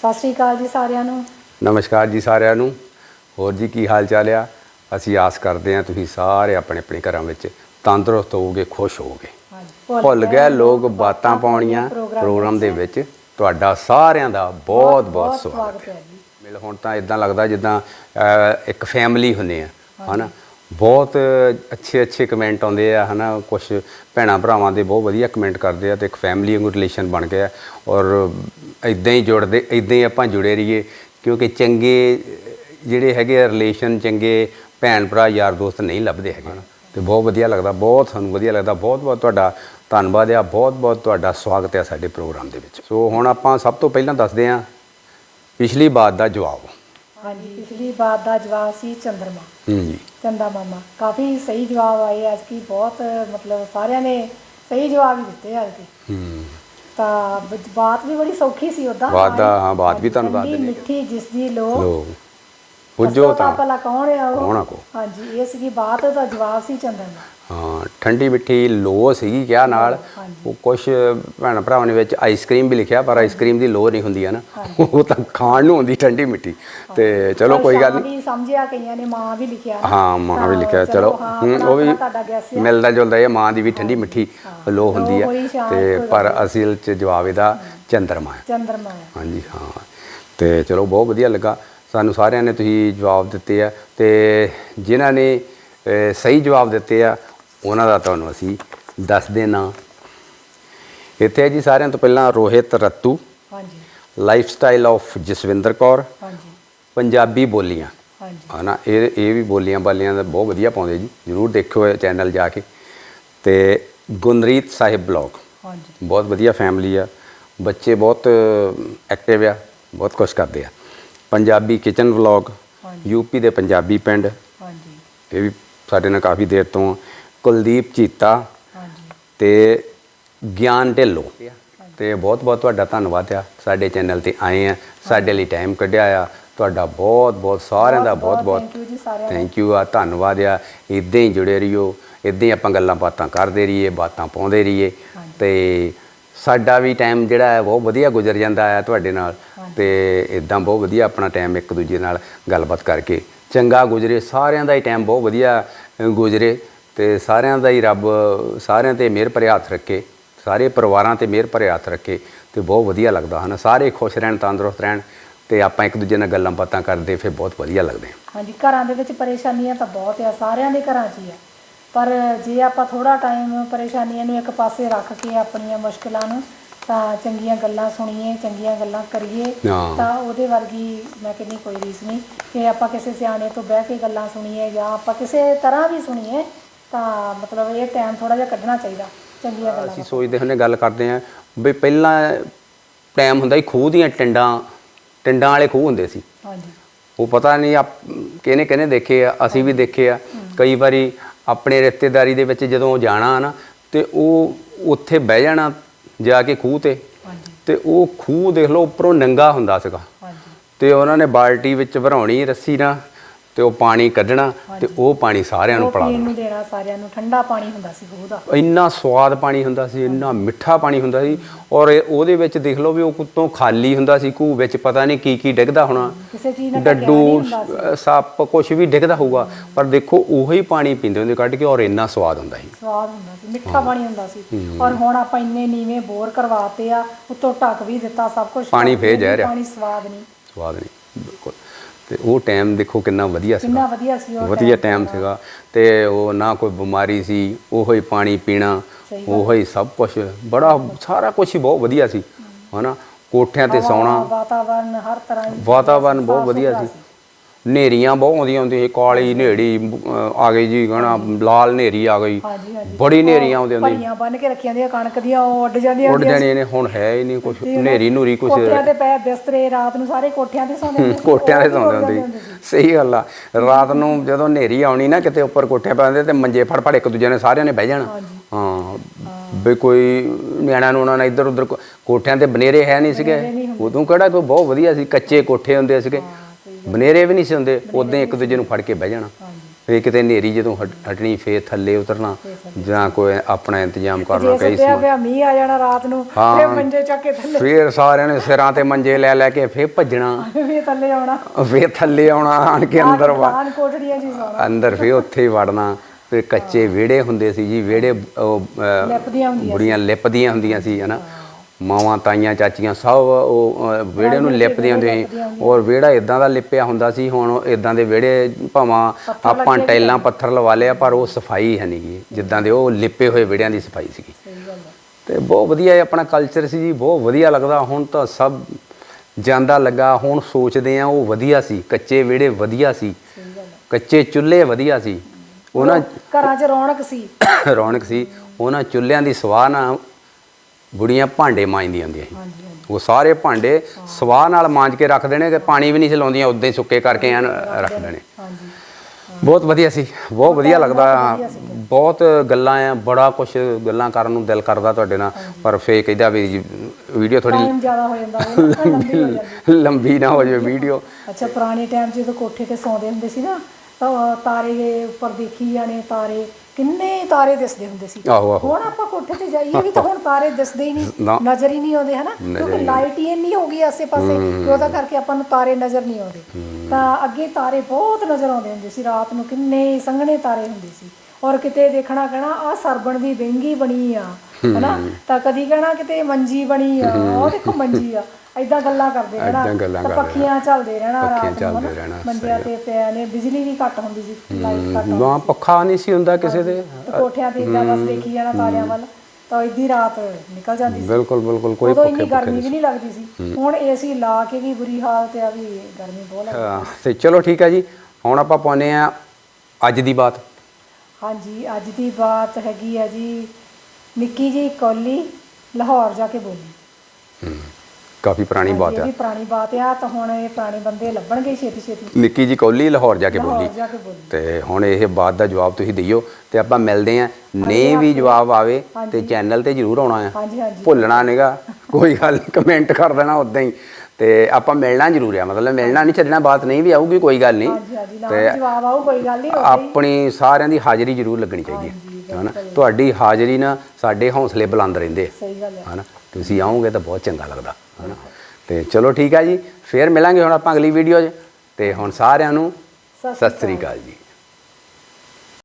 ਸਤਿ ਸ਼੍ਰੀ ਅਕਾਲ ਜੀ ਸਾਰਿਆਂ ਨੂੰ। ਨਮਸਕਾਰ ਜੀ ਸਾਰਿਆਂ ਨੂੰ। ਹੋਰ ਜੀ ਕੀ ਹਾਲ ਚਾਲ ਆ? ਅਸੀਂ ਆਸ ਕਰਦੇ ਹਾਂ ਤੁਸੀਂ ਸਾਰੇ ਆਪਣੇ ਆਪਣੇ ਘਰਾਂ ਵਿੱਚ ਤੰਦਰੁਸਤ ਹੋਵੋਗੇ ਖੁਸ਼ ਹੋਵੋਗੇ। ਭੁੱਲ ਗਏ ਲੋਕ ਬਾਤਾਂ ਪਾਉਣੀਆਂ ਪ੍ਰੋਗਰਾਮ ਦੇ ਵਿੱਚ। ਤੁਹਾਡਾ ਸਾਰਿਆਂ ਦਾ ਬਹੁਤ ਬਹੁਤ ਸਵਾਗਤ ਹੈ। ਮਿਲ ਹੁਣ ਤਾਂ ਇਦਾਂ ਲੱਗਦਾ ਜਿੱਦਾਂ ਇੱਕ ਫੈਮਿਲੀ ਹੁੰਨੇ ਆ ਹਨਾ? ਬਹੁਤ ਅੱਛੇ ਅੱਛੇ ਕਮੈਂਟ ਆਉਂਦੇ ਆ ਹਨਾ? ਕੁਝ ਭੈਣਾਂ ਭਰਾਵਾਂ ਦੇ ਬਹੁਤ ਵਧੀਆ ਕਮੈਂਟ ਕਰਦੇ ਆ ਤੇ ਇੱਕ ਫੈਮਿਲੀ ਵਾਂਗੂ ਰਿਲੇਸ਼ਨ ਬਣ ਗਿਆ। ਔਰ ਇਦਾਂ ਹੀ ਜੁੜਦੇ ਇਦਾਂ ਹੀ ਆਪਾਂ ਜੁੜੇ ਰਹੀਏ ਕਿਉਂਕਿ ਚੰਗੇ ਜਿਹੜੇ ਹੈਗੇ ਰਿਲੇਸ਼ਨ ਚੰਗੇ ਭੈਣ ਭਰਾ ਯਾਰ ਦੋਸਤ ਨਹੀਂ ਲੱਭਦੇ ਹੈਗੇ। ਤੇ ਬਹੁਤ ਵਧੀਆ ਲੱਗਦਾ ਬਹੁਤ ਸਾਨੂੰ ਵਧੀਆ ਲੱਗਦਾ ਬਹੁਤ ਬਹੁਤ ਤੁਹਾਡਾ ਧੰਨਵਾਦ ਆ ਬਹੁਤ ਬਹੁਤ ਤੁਹਾਡਾ ਸਵਾਗਤ ਹੈ ਸਾਡੇ ਪ੍ਰੋਗਰਾਮ ਦੇ ਵਿੱਚ। ਸੋ ਹੁਣ ਆਪਾਂ ਸਭ ਤੋਂ ਪਹਿਲਾਂ ਦੱਸਦੇ ਹਾਂ ਪਿਛਲੀ ਬਾਤ ਦਾ ਜਵਾਬ। ਹਾਂਜੀ ਪਿਛਲੀ ਬਾਤ ਦਾ ਜਵਾਬ ਸੀ ਚੰਦਰਮਾ। ਜੀ। ਚੰਦਾ ਮਾਮਾ ਕਾਫੀ ਸਹੀ ਜਵਾਬ ਆਏ ਅੱਜ ਕੀ ਬਹੁਤ ਮਤਲਬ ਸਾਰਿਆਂ ਨੇ ਸਹੀ ਜਵਾਬ ਹੀ ਦਿੱਤੇ ਅੱਜ। ਕੀ ਹੂੰ। ਤਾਂ ਬ- ਬਾਤ ਵੀ ਬੜੀ ਸੌਖੀ ਸੀ ਉਦਾਂ ਬਾਤ ਦਾ- ਹਾਂ, ਬਾਤ ਵੀ ਤੁਹਾਨੂੰ ਦੱਸ ਠੰਡੀ ਦਿੰਦੇ ਮਿੱਠੀ ਜਿਸ ਦੀ ਲੋ ਲੋ ਪੁੱਜੋ ਤਾਂ। ਭਲਾ ਕੌਣ ਆ ਉਹ? ਕੌਣ ਆ ਕੋ? ਹਾਂਜੀ ਇਹ ਸੀਗੀ ਬਾਤ ਦਾ ਜਵਾਬ ਸੀ ਚੰਦਰਮਾ ਹਾਂ ਠੰਡੀ ਮਿੱਠੀ ਲੋ ਸੀਗੀ ਕਿਆ ਨਾਲ। ਉਹ ਕੁਝ ਭੈਣ ਭਰਾਵਾਂ ਨੇ ਵਿੱਚ ਆਈਸਕ੍ਰੀਮ ਵੀ ਲਿਖਿਆ ਪਰ ਆਈਸਕ੍ਰੀਮ ਦੀ ਲੋ ਨਹੀਂ ਹੁੰਦੀ ਹੈ ਨਾ। ਉਹ ਤਾਂ ਖਾਣ ਨੂੰ ਹੁੰਦੀ ਠੰਡੀ ਮਿੱਠੀ। ਤੇ ਚਲੋ ਕੋਈ ਗੱਲ ਨਹੀਂ। ਸਮਝਿਆ ਕਈਆਂ ਨੇ ਮਾਂ ਵੀ ਲਿਖਿਆ। ਹਾਂ ਮਾਂ ਵੀ ਲਿਖਿਆ ਚਲੋ ਉਹ ਵੀ। ਮਿਲਦਾ ਜੁਲਦਾ ਇਹ ਮਾਂ ਦੀ ਵੀ ਠੰਡੀ ਮਿੱਠੀ ਲੋ ਹੁੰਦੀ ਹੈ ਤੇ ਪਰ ਅਸਲ ਚ ਜਵਾਬ ਇਹਦਾ ਚੰਦਰਮਾ ਹੈ ਚੰਦਰਮਾ। ਹਾਂਜੀ ਹਾਂ। ਤੇ ਚਲੋ ਬਹੁਤ ਵਧੀਆ ਲੱਗਾ। ਸਾਨੂੰ ਸਾਰਿਆਂ ਨੇ ਤੁਸੀਂ ਜਵਾਬ ਦਿੱਤੇ ਆ। ਤੇ ਜਿਨ੍ਹਾਂ ਨੇ ਸਹੀ ਜਵਾਬ ਦਿੱਤੇ ਆ ਉਹਨਾਂ ਦਾ ਤੁਹਾਨੂੰ ਅਸੀਂ ਦੱਸ ਦੇਣਾ। ਇੱਥੇ ਹੈ ਜੀ ਸਾਰਿਆਂ ਤੋਂ ਪਹਿਲਾਂ ਰੋਹਿਤ ਰੱਤੂ। ਹਾਂਜੀ। Lifestyle of Jaswinder Kaur. ਹਾਂਜੀ। ਪੰਜਾਬੀ ਬੋਲੀਆਂ। ਹਾਂਜੀ। ਹਨਾ ਇਹ ਇਹ ਵੀ ਬੋਲੀਆਂ ਬਾਲੀਆਂ ਦਾ ਬਹੁਤ ਵਧੀਆ ਪਾਉਂਦੇ ਜੀ। ਜਰੂਰ ਦੇਖਿਓ ਇਹ ਚੈਨਲ ਜਾ ਕੇ। ਤੇ ਗੁਨਰੀਤ ਸਾਹਿਬ ਬਲੌਗ। ਹਾਂਜੀ। ਬਹੁਤ ਵਧੀਆ ਫੈਮਿਲੀ ਆ। ਬੱਚੇ ਬਹੁਤ ਐਕਟਿਵ ਆ ਬਹੁਤ ਕੁਛ ਕਰਦੇ ਆ। Punjabi kitchen vlog. ਯੂਪੀ ਦੇ ਪੰਜਾਬੀ ਪਿੰਡ। ਹਾਂਜੀ। ਇਹ ਵੀ ਸਾਡੇ ਨਾਲ ਕਾਫੀ ਦੇਰ ਤੋਂ ਕੁਲਦੀਪ ਚੀਤਾ ਹਾਂਜੀ। ਤੇ ਗਿਆਨ ਢਿੱਲੋਂ। ਤੇ ਬਹੁਤ ਬਹੁਤ ਤੁਹਾਡਾ ਧੰਨਵਾਦ ਆ। ਸਾਡੇ ਚੈਨਲ ਤੇ ਆਏ ਆ। ਸਾਡੇ ਲਈ ਟਾਈਮ ਕੱਢਿਆ ਆ। ਤੁਹਾਡਾ ਬਹੁਤ ਬਹੁਤ ਸਾਰਿਆਂ ਦਾ ਬਹੁਤ ਬਹੁਤ ਥੈਂਕ ਯੂ ਆ। ਧੰਨਵਾਦ ਆ। ਇਦਾਂ ਹੀ ਜੁੜੇ ਰਹੀਓ। ਇਦਾਂ ਹੀ ਆਪਾਂ ਗੱਲਾਂ ਬਾਤਾਂ ਕਰਦੇ ਰਹੀਏ ਬਾਤਾਂ ਪਾਉਂਦੇ ਰਹੀਏ। ਤੇ ਸਾਡਾ ਵੀ ਟਾਈਮ ਜਿਹੜਾ ਹੈ ਬਹੁਤ ਵਧੀਆ ਗੁਜ਼ਰ ਜਾਂਦਾ ਹੈ ਤੁਹਾਡੇ ਨਾਲ। ਤੇ ਇਦਾਂ ਬਹੁਤ ਵਧੀਆ ਆਪਣਾ ਟਾਈਮ ਇੱਕ ਦੂਜੇ ਨਾਲ ਗੱਲਬਾਤ ਕਰਕੇ ਚੰਗਾ ਗੁਜ਼ਰੇ। ਸਾਰਿਆਂ ਦਾ ਹੀ ਟਾਈਮ ਬਹੁਤ ਵਧੀਆ ਗੁਜ਼ਰੇ। ਤੇ ਸਾਰਿਆਂ ਦਾ ਹੀ ਰੱਬ ਸਾਰਿਆਂ ਤੇ ਮਿਹਰ ਭਰੇ ਹੱਥ ਰੱਖੇ ਸਾਰੇ ਪਰਿਵਾਰਾਂ ਤੇ ਮਿਹਰ ਭਰੇ ਹੱਥ ਰੱਖੇ ਤੇ ਬਹੁਤ ਵਧੀਆ ਲੱਗਦਾ ਹਨ? ਸਾਰੇ ਖੁਸ਼ ਰਹਿਣ ਤੰਦਰੁਸਤ ਰਹਿਣ ਤੇ ਆਪਾਂ ਇੱਕ ਦੂਜੇ ਨਾਲ ਗੱਲਾਂ ਬਾਤਾਂ ਕਰਦੇ ਫਿਰ ਬਹੁਤ ਵਧੀਆ ਲੱਗਦੇ ਹਾਂਜੀ ਘਰਾਂ ਦੇ ਵਿੱਚ ਪਰੇਸ਼ਾਨੀਆਂ ਤਾਂ ਬਹੁਤ ਆ ਸਾਰਿਆਂ ਦੇ ਘਰਾਂ 'ਚ ਹੀ ਆ। ਪਰ ਜੇ ਆਪਾਂ ਥੋੜਾ ਟਾਈਮ ਪਰੇਸ਼ਾਨੀਆਂ ਨੂੰ ਇੱਕ ਪਾਸੇ ਰੱਖ ਕੇ ਆਪਣੀਆਂ ਮੁਸ਼ਕਲਾਂ ਨੂੰ ਤਾਂ ਚੰਗੀਆਂ ਗੱਲਾਂ ਸੁਣੀਏ ਚੰਗੀਆਂ ਗੱਲਾਂ ਕਰੀਏ। ਤਾਂ ਉਹਦੇ ਵਰਗੀ ਮੈਂ ਕਹਿੰਦੀ ਕੋਈ ਰੀਸ ਨਹੀਂ ਕਿ ਆਪਾਂ ਕਿਸੇ ਸਿਆਣੇ ਤੋਂ ਬਹਿ ਕੇ ਗੱਲਾਂ ਸੁਣੀਏ ਜਾਂ ਆਪਾਂ ਕਿਸੇ ਤਰ੍ਹਾਂ ਵੀ ਸੁਣੀਏ ਤਾਂ ਮਤਲਬ ਇਹ ਟਾਈਮ ਥੋੜਾ ਜਿਹਾ ਕੱਢਣਾ ਚਾਹੀਦਾ ਚੰਗੀਆਂ ਗੱਲਾਂ ਅਸੀਂ ਸੋਚਦੇ ਹੁੰਨੇ ਗੱਲ ਕਰਦੇ ਆਂ ਵੀ ਪਹਿਲਾਂ ਟਾਈਮ ਹੁੰਦਾ ਸੀ ਖੂਹ ਦੀਆਂ ਟਿੰਡਾਂ ਟਿੰਡਾਂ ਵਾਲੇ ਖੂਹ ਹੁੰਦੇ ਸੀ। ਹਾਂਜੀ। ਉਹ ਪਤਾ ਨਹੀਂ ਆਪ ਕਿਹਨੇ ਕਿਹਨੇ ਦੇਖੇ ਆ ਅਸੀਂ ਵੀ ਦੇਖੇ ਆ। ਕਈ ਵਾਰੀ ਆਪਣੇ ਰਿਸ਼ਤੇਦਾਰੀ ਦੇ ਵਿੱਚ ਜਦੋਂ ਜਾਣਾ ਨਾ ਤੇ ਉਹ ਉੱਥੇ ਬਹਿ ਜਾਣਾ ਜਾ ਕੇ ਖੂਹ ਤੇ। ਤੇ ਉਹ ਖੂਹ ਦੇਖ ਲਓ ਉੱਪਰੋਂ ਨੰਗਾ ਹੁੰਦਾ ਸੀਗਾ। ਤੇ ਉਹਨਾਂ ਨੇ ਬਾਲਟੀ ਵਿੱਚ ਭਰਾਉਣੀ ਰੱਸੀ ਨਾਲ ਤੇ ਉਹ ਪਾਣੀ ਕੱਢਣਾ ਤੇ ਉਹ ਪਾਣੀ ਸਾਰਿਆਂ ਨੂੰ ਪਿਲਾ ਪੀਣ ਦੇਣਾ ਨੂੰ ਦੇਣਾ। ਸਾਰਿਆਂ ਨੂੰ ਠੰਡਾ ਪਾਣੀ ਹੁੰਦਾ ਸੀ ਖੂਹ ਦਾ ਇੰਨਾ ਸਵਾਦ ਪਾਣੀ ਹੁੰਦਾ ਸੀ ਇੰਨਾ ਮਿੱਠਾ ਪਾਣੀ ਹੁੰਦਾ ਸੀ ਔਰ ਇਹ- ਉਹਦੇ ਵਿੱਚ ਦੇਖ ਲਓ ਵੀ ਉਹ ਕੁੱਤੋਂ ਖਾਲੀ ਹੁੰਦਾ ਸੀ ਖੂਹ ਵਿੱਚ ਪਤਾ ਨਹੀਂ ਕੀ ਕੀ ਡਿੱਗਦਾ ਹੋਣਾ। ਕਿਸੇ ਚੀਜ਼ ਨਾਲ ਢੱਕਿਆ ਡੱਡੂ ਹੁੰਦਾ ਸੀ। ਸੱਪ ਕੁਝ ਵੀ ਡਿੱਗਦਾ ਹੋਊਗਾ ਪਰ ਦੇਖੋ ਉਹੀ ਪਾਣੀ ਪੀਂਦੇ ਹੁੰਦੇ ਕੱਢ ਕੇ ਔਰ ਇੰਨਾ ਸਵਾਦ ਹੁੰਦਾ ਸੀ। ਸਵਾਦ ਹੁੰਦਾ ਸੀ ਮਿੱਠਾ ਪਾਣੀ ਹੁੰਦਾ ਸੀ। ਔਰ ਹੁਣ ਆਪਾਂ ਇੰਨੇ ਨੀਵੇਂ ਬੋਰ ਕਰਵਾਤੇ ਆ ਉੱਤੋਂ ਢੱਕ ਵੀ ਦਿੱਤਾ ਸਭ ਕੁਝ ਪਾਣੀ ਫੇਰ ਜ਼ਹਿਰ ਆ। ਪਾਣੀ ਸਵਾਦ ਨਹੀਂ। ਸਵਾਦ ਨਹੀਂ ਬਿਲਕੁਲ। ਤੇ ਉਹ ਟਾਈਮ ਦੇਖੋ ਕਿੰਨਾ ਵਧੀਆ ਸੀ ਕਿੰਨਾ ਵਧੀਆ ਸੀ ਉਹ ਵਧੀਆ ਟਾਈਮ ਸੀਗਾ। ਤੇ ਉਹ ਨਾ ਕੋਈ ਬਿਮਾਰੀ ਸੀ ਉਹੋ ਹੀ ਪਾਣੀ ਪੀਣਾ ਉਹੋ ਹੀ ਸਭ ਕੁਝ ਬੜਾ ਸਾਰਾ ਕੁਝ ਹੀ ਬਹੁਤ ਵਧੀਆ ਸੀ। ਹਨਾ ਕੋਠਿਆਂ ਤੇ ਸੌਣਾ। ਵਾਤਾਵਰਨ ਹਰ ਤਰ੍ਹਾਂ ਵਾਤਾਵਰਨ ਬਹੁਤ ਵਧੀਆ ਸੀ। ਨੇਰੀਆਂ ਬਹੁਤ ਆਉਂਦੀਆਂ ਹੁੰਦੀਆਂ ਸੀ ਕਾਲੀ ਨੇੜੀ ਆ ਗਈ ਜੀ ਕਹਣਾ ਲਾਲ ਨੇਰੀ ਆ ਗਈ। ਹਾਂਜੀ ਹਾਂਜੀ। ਬੜੀ ਨੇਰੀਆਂ ਆਉਂਦੀਆਂ ਹੁੰਦੀਆਂ ਭਰੀਆਂ ਬੰਨ ਕੇ ਰੱਖੀਆਂ ਦੀਆਂ ਕਣਕ ਦੀਆਂ ਉਹ ਉੱਡ ਜਾਂਦੀਆਂ ਉੱਡ। ਜਾਣੀਆਂ ਨੇ ਹੁਣ ਹੈ ਹੀ ਨਹੀਂ ਕੁਝ ਨੇਰੀ ਨੂਰੀ ਕੁਝ ਕੋਠਿਆਂ ਤੇ ਪੈ ਬਿਸਤਰੇ ਰਾਤ ਨੂੰ ਸਾਰੇ ਕੋਠਿਆਂ ਤੇ ਸੌਂਦੇ ਹੁੰਦੇ। ਕੋਠਿਆਂ ਤੇ ਸੌਂਦੇ ਹੁੰਦੇ ਸਹੀ ਗੱਲ ਆ ਰਾਤ ਨੂੰ ਜਦੋਂ ਨੇਰੀ ਆਉਣੀ ਨਾ ਕਿਤੇ ਉੱਪਰ ਕੋਠੇ ਪੈਂਦੇ ਤੇ ਮੰਜੇ ਫੜ ਫੜ ਇੱਕ ਦੂਜੇ ਨੇ ਸਾਰਿਆਂ ਨੇ ਬਹਿ ਜਾਣਾ। ਹਾਂ ਵੀ ਕੋਈ ਨਿਆਣਾ ਨੂੰ ਉਹਨਾਂ ਨੇ ਇੱਧਰ ਉੱਧਰ ਕੋਠਿਆਂ ਤੇ ਬਨੇਰੇ ਹੈ ਨਹੀਂ ਸੀਗੇ। ਉਦੋਂ ਕਿਹੜਾ ਕੋਈ ਬਹੁਤ ਵਧੀਆ ਸੀ ਕੱਚੇ ਕੋਠੇ ਹੁੰਦੇ ਸੀਗੇ। ਬਨੇਰੇ ਵੀ ਨਹੀਂ ਸੀ ਹੁੰਦੇ ਉਦਾਂ ਇੱਕ ਦੂਜੇ ਨੂੰ ਫੜ ਕੇ ਬਹਿ ਜਾਣਾ। ਵੀ ਕਿਤੇ ਨੇਰੀ ਜਦੋਂ ਹਟ- ਹਟਣੀ ਫੇਰ ਥੱਲੇ ਉਤਰਨਾ ਜਾਂ ਕੋਈ ਆਪਣਾ ਇੰਤਜ਼ਾਮ ਕਰਨਾ ਜੇ ਕਈ ਸਮਾਂ। ਪਿਆ ਮੀਂਹ ਆ ਜਾਣਾ ਰਾਤ ਨੂੰ। ਫੇਰ ਮੰਜੇ ਚੱਕ ਕੇ ਥੱਲੇ। ਫੇਰ ਸਾਰਿਆਂ ਨੇ ਸਿਰਾਂ ਤੇ ਮੰਜੇ ਲੈ ਲੈ ਕੇ ਫੇਰ ਭੱਜਣਾ। ਫੇਰ ਥੱਲੇ ਆਉਣਾ। ਫੇਰ ਥੱਲੇ ਆਉਣਾ ਆਣ ਕੇ ਅੰਦਰ ਵਾ ਜੀ ਅੰਦਰ ਫੇਰ ਉੱਥੇ ਹੀ ਵੜਨਾ। ਫਿਰ ਕੱਚੇ ਵਿਹੜੇ ਹੁੰਦੇ ਸੀ ਜੀ ਵਿਹੜੇ ਬੁੜੀਆਂ ਲਿਪਦੀਆਂ ਹੁੰਦੀਆਂ ਸੀ ਹਨਾ। ਮਾਵਾਂ ਤਾਈਆਂ ਚਾਚੀਆਂ ਸਭ ਉਹ ਅਹ, ਵਿਹੜੇ ਨੂੰ ਲਿਪਦੀਆਂ ਹੁੰਦੀਆਂ ਸੀ। ਔਰ ਵਿਹੜਾ ਇਦਾਂ ਦਾ ਲਿਪਿਆ ਹੁੰਦਾ ਸੀ ਹੁਣ ਇਦਾਂ ਦੇ ਵਿਹੜੇ ਭਾਵਾਂ ਆਪਾਂ ਟਾਈਲਾਂ ਪੱਥਰ ਲਵਾ ਲਿਆ ਪਰ ਉਹ ਸਫ਼ਾਈ ਹੈ ਨਹੀਂ ਗੀ। ਜਿੱਦਾਂ ਦੇ ਉਹ ਲਿਪੇ ਹੋਏ ਵਿਹੜਿਆਂ ਦੀ ਸਫ਼ਾਈ ਸੀਗੀ। ਤੇ ਬਹੁਤ ਵਧੀਆ ਇਹ ਆਪਣਾ ਕਲਚਰ ਸੀ ਜੀ ਬਹੁਤ ਵਧੀਆ ਲੱਗਦਾ। ਹੁਣ ਤਾਂ ਸਭ ਜਾਂਦਾ ਲੱਗਾ ਹੁਣ ਸੋਚਦੇ ਆ ਉਹ ਵਧੀਆ ਸੀ। ਕੱਚੇ ਵਿਹੜੇ ਵਧੀਆ ਸੀ। ਕੱਚੇ ਚੁੱਲ੍ਹੇ ਵਧੀਆ ਸੀ। ਉਹਨਾਂ ਘਰਾਂ 'ਚ ਰੌਣਕ ਸੀ। ਰੌਣਕ ਸੀ। ਉਹਨਾਂ ਚੁੱਲ੍ਹਿਆਂ ਦੀ ਸਵਾਹ ਨਾਲ ਬੁੜੀਆਂ ਭਾਂਡੇ ਮਾਂਜਦੀਆਂ ਹੁੰਦੀਆਂ ਸੀ। ਉਹ ਸਾਰੇ ਭਾਂਡੇ ਸਵਾਹ ਨਾਲ ਮਾਂਜ ਕੇ ਰੱਖ ਦੇਣੇ ਕਿ ਪਾਣੀ ਵੀ ਨਹੀਂ ਚਲਾਉਂਦੀਆਂ ਉਦਾਂ ਹੀ ਸੁੱਕੇ ਕਰਕੇ ਐਨ ਰੱਖ ਦੇਣੇ। ਬਹੁਤ ਵਧੀਆ ਸੀ ਬਹੁਤ ਵਧੀਆ ਲੱਗਦਾ। ਬਹੁਤ ਗੱਲਾਂ ਆ ਬੜਾ ਕੁਝ ਗੱਲਾਂ ਕਰਨ ਨੂੰ ਦਿਲ ਕਰਦਾ ਤੁਹਾਡੇ ਨਾਲ ਪਰ ਫੇਰ ਕਹਿੰਦਾ ਵੀ ਵੀਡੀਓ ਥੋੜੀ ਟਾਈਮ ਜ਼ਿਆਦਾ ਹੋ ਜਾਂਦਾ ਹੈ ਨਾ, ਲੰਬੀ ਨਾ ਹੋ ਜਾਵੇ ਵੀਡੀਓ। ਅੱਛਾ ਪੁਰਾਣੇ ਟਾਈਮ 'ਚ ਜਦੋਂ ਕੋਠੇ ਤੇ ਸੌਂਦੇ ਹੁੰਦੇ ਸੀ ਨਾ ਤਾਰੇ ਦੇ ਉੱਪਰ ਦੇਖੀ ਜਾਣੇ ਤਾਰੇ ਕਿੰਨੇ ਤਾਰੇ ਦਿਸਦੇ ਹੁੰਦੇ ਸੀ। ਆਹੋ ਆਹੋ। ਹੁਣ ਆਪਾਂ ਕੋਠੇ ਤੇ ਜਾਈਏ ਵੀ ਤਾਂ ਹੁਣ ਤਾਰੇ ਦਿਸਦੇ ਹੀ ਨਹੀਂ। ਨਜ਼ਰ ਹੀ ਨਹੀਂ ਆਉਂਦੇ ਹਨਾ? ਕਿਉਂਕਿ ਲਾਈਟ ਹੀ ਇੰਨੀ ਹੋ ਗਈ ਆਸੇ-ਪਾਸੇ ਕਿ ਉਹਦਾ ਕਰਕੇ ਆਪਾਂ ਨੂੰ ਤਾਰੇ ਨਜ਼ਰ ਨਹੀਂ ਆਉਂਦੇ। ਤਾਂ ਅੱਗੇ ਤਾਰੇ ਬਹੁਤ ਨਜ਼ਰ ਆਉਂਦੇ ਹੁੰਦੇ ਸੀ ਰਾਤ ਨੂੰ ਕਿੰਨੇ ਸੰਘਣੇ ਤਾਰੇ ਹੁੰਦੇ ਸੀ। ਔਰ ਕਿਤੇ ਦੇਖਣਾ ਕਹਿਣਾ ਆ ਸਰਬਣ ਦੀ ਵਿੰਗੀ ਬਣੀ ਆ। ਹਨਾ? ਤਾਂ ਕਦੀ ਕਹਿਣਾ ਕਿਤੇ ਮੰਜੀ ਬਣੀ ਆ ਉਹ ਦੇਖੋ ਮੰਜੀ ਆ ਐਦਾਂ ਗੱਲਾਂ ਕਰਦੇ ਰਹਿਣਾ। ਤਾਂ ਪੱਖੀਆਂ ਚੱਲਦੇ ਰਹਿਣਾ ਰਾਤ ਨੂੰ ਮੰਜਿਆਂ ਤੇ ਪਿਆ ਨੇ ਬਿਜਲੀ ਵੀ ਘੱਟ ਹੁੰਦੀ ਸੀ ਲਾਈਟ ਘੱਟ ਨਾ ਪੱਖਾ ਨਹੀਂ ਸੀ ਹੁੰਦਾ ਕਿਸੇ ਦੇ। ਕੋਠਿਆਂ ਤੇ ਇਦਾਂ ਬਸ ਦੇਖੀ ਜਾਣਾ ਤਾਰਿਆਂ ਵੱਲ ਤਾਂ ਇੱਦੀ ਰਾਤ ਨਿਕਲ ਜਾਂਦੀ ਸੀ। ਬਿਲਕੁਲ ਬਿਲਕੁਲ ਕੋਈ ਪੱਖੇ ਇੰਨੀ ਗਰਮੀ ਵੀ ਨਹੀਂ ਲੱਗਦੀ ਸੀ। ਹੁਣ ਏਸੀ ਲਾ ਕੇ ਵੀ ਬੁਰੀ ਹਾਲਤ ਆ ਵੀ ਗਰਮੀ ਬਹੁਤ ਲੱਗਦੀ ਹਾਂ, ਤੇ ਚਲੋ ਠੀਕ ਹੈ ਜੀ ਹੁਣ ਆਪਾਂ ਪਾਉਨੇ ਆ ਅੱਜ ਦੀ ਬਾਤ। ਹਾਂਜੀ ਅੱਜ ਦੀ ਬਾਤ ਹੈਗੀ ਆ ਜੀ ਨਿੱਕੀ ਜੀ ਕੌਲੀ ਲਾਹੌਰ ਜਾ ਕੇ ਬੋਲੀ। ਕਾਫੀ ਪੁਰਾਣੀ ਬਾਤ ਇਹ ਆ ਵੀ ਪੁਰਾਣੀ ਬਾਤ ਆ ਤਾਂ ਹੁਣ ਇਹ ਪੁਰਾਣੇ ਬੰਦੇ ਲੱਭਣਗੇ ਛੇਤੀ ਛੇਤੀ। ਨਿੱਕੀ ਜੀ ਕੌਲੀ ਲਾਹੌਰ ਜਾ ਕੇ ਬੋਲੀ। ਲਾਹੌਰ ਜਾ ਕੇ ਬੋਲੀ। ਤੇ ਹੁਣ ਇਹ ਬਾਤ ਦਾ ਜਵਾਬ ਤੁਸੀਂ ਦਿਓ ਤੇ ਆਪਾਂ ਮਿਲਦੇ ਆ ਨਹੀਂ ਵੀ ਜਵਾਬ ਆਵੇ ਤੇ ਚੈਨਲ ਤੇ ਜਰੂਰ ਆਉਣਾ ਆ। ਹਾਂਜੀ ਹਾਂਜੀ। ਭੁੱਲਣਾ ਨਹੀਂਗਾ ਕੋਈ ਗੱਲ ਕਮੈਂਟ ਕਰ ਦੇਣਾ ਉਦਾਂ ਹੀ। ਤੇ ਆਪਾਂ ਮਿਲਣਾ ਜ਼ਰੂਰ ਆ ਮਤਲਬ ਮਿਲਣਾ ਨਹੀਂ ਛੱਡਣਾ ਬਾਤ ਨਹੀਂ ਵੀ ਆਊਗੀ ਕੋਈ ਗੱਲ ਨਹੀਂ। ਨਾ ਜਵਾਬ ਆਊ ਕੋਈ ਗੱਲ ਨਹੀਂ ਆਪਣੀ ਸਾਰਿਆਂ ਦੀ ਹਾਜ਼ਰੀ ਜ਼ਰੂਰ ਲੱਗਣੀ ਚਾਹੀਦੀ ਹੈ ਹਨਾ ਤੁਹਾਡੀ ਹਾਜ਼ਰੀ ਨਾਲ ਸਾਡੇ ਹੌਸਲੇ ਬੁਲੰਦ ਰਹਿੰਦੇ ਸਹੀ ਗੱਲ ਹੈ। ਹਨਾ ਤੁਸੀਂ ਆਓਗੇ ਤਾਂ ਬਹੁਤ ਚੰਗਾ ਲੱਗਦਾ ਹਨਾ ਤੇ ਚਲੋ ਠੀਕ ਆ ਜੀ ਫੇਰ ਮਿਲਾਂਗੇ ਹੁਣ ਆਪਾਂ ਅਗਲੀ ਵੀਡੀਓ 'ਚ। ਤੇ ਹੁਣ ਸਾਰਿਆਂ ਨੂੰ ਸਤਿ ਸ੍ਰੀ ਅਕਾਲ ਜੀ।